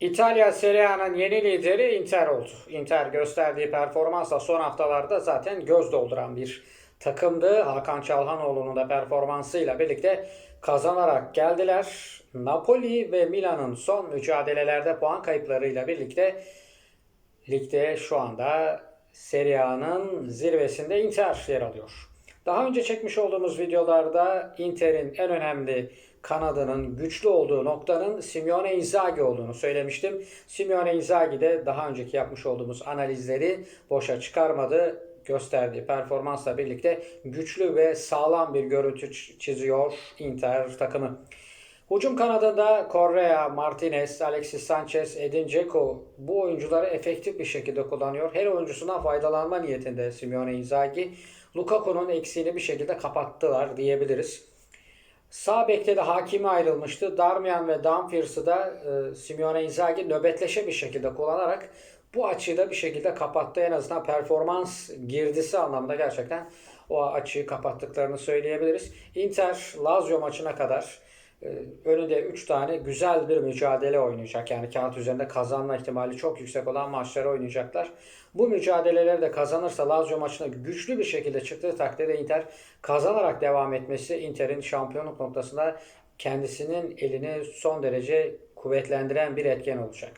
İtalya Serie A'nın yeni lideri Inter oldu. Inter gösterdiği performansla son haftalarda zaten göz dolduran bir takımdı. Hakan Çalhanoğlu'nun da performansıyla birlikte kazanarak geldiler. Napoli ve Milan'ın son mücadelelerde puan kayıplarıyla birlikte ligde şu anda Serie A'nın zirvesinde Inter yer alıyor. Daha önce çekmiş olduğumuz videolarda Inter'in en önemli kanadının güçlü olduğu noktanın Simeone Inzaghi olduğunu söylemiştim. Simeone Inzaghi de daha önceki yapmış olduğumuz analizleri boşa çıkarmadı. Gösterdiği performansla birlikte güçlü ve sağlam bir görüntü çiziyor Inter takımı. Hücum kanadında Correa, Martinez, Alexis Sanchez, Edin Dzeko bu oyuncuları efektif bir şekilde kullanıyor. Her oyuncusundan faydalanma niyetinde Simeone Inzaghi. Lukaku'nun eksiğini bir şekilde kapattılar diyebiliriz. Sağ bekte de Hakimi ayrılmıştı. Darmian ve Dumfries'ı da e, Simeone Inzaghi nöbetleşe bir şekilde kullanarak bu açıyı da bir şekilde kapattı. En azından performans girdisi anlamında gerçekten o açıyı kapattıklarını söyleyebiliriz. Inter Lazio maçına kadar önünde 3 tane güzel bir mücadele oynayacak. Yani kağıt üzerinde kazanma ihtimali çok yüksek olan maçları oynayacaklar. Bu mücadeleleri de kazanırsa Lazio maçına güçlü bir şekilde çıktığı takdirde Inter kazanarak devam etmesi Inter'in şampiyonluk noktasında kendisinin elini son derece kuvvetlendiren bir etken olacak.